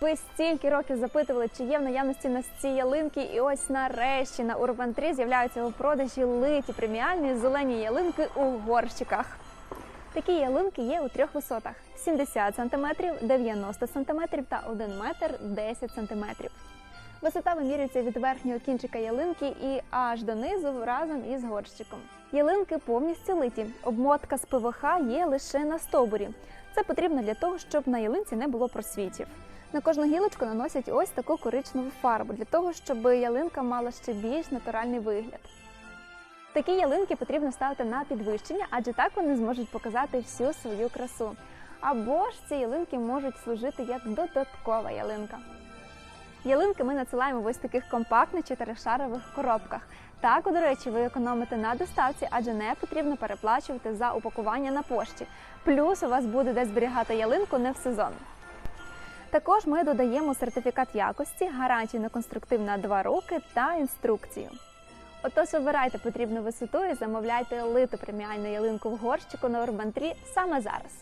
Ви стільки років запитували, чи є в наявності на ці ялинки, і ось нарешті на Urban 3 з'являються у продажі литі преміальні зелені ялинки у горщиках. Такі ялинки є у трьох висотах: 70 см, 90 см та 1 метр 10 см. Висота вимірюється від верхнього кінчика ялинки і аж донизу разом із горщиком. Ялинки повністю литі. Обмотка з ПВХ є лише на стовбурі. Це потрібно для того, щоб на ялинці не було просвітів. На кожну гілочку наносять ось таку коричневу фарбу для того, щоб ялинка мала ще більш натуральний вигляд. Такі ялинки потрібно ставити на підвищення, адже так вони зможуть показати всю свою красу. Або ж ці ялинки можуть служити як додаткова ялинка. Ялинки ми надсилаємо в ось таких компактних чотиришарових коробках. Так, до речі, ви економите на доставці, адже не потрібно переплачувати за упакування на пошті. Плюс у вас буде де зберігати ялинку не в сезон. Також ми додаємо сертифікат якості, гарантію на конструктив на два роки та інструкцію. Отож, обирайте потрібну висоту і замовляйте литу преміальну ялинку в горщику на Urban 3 саме зараз.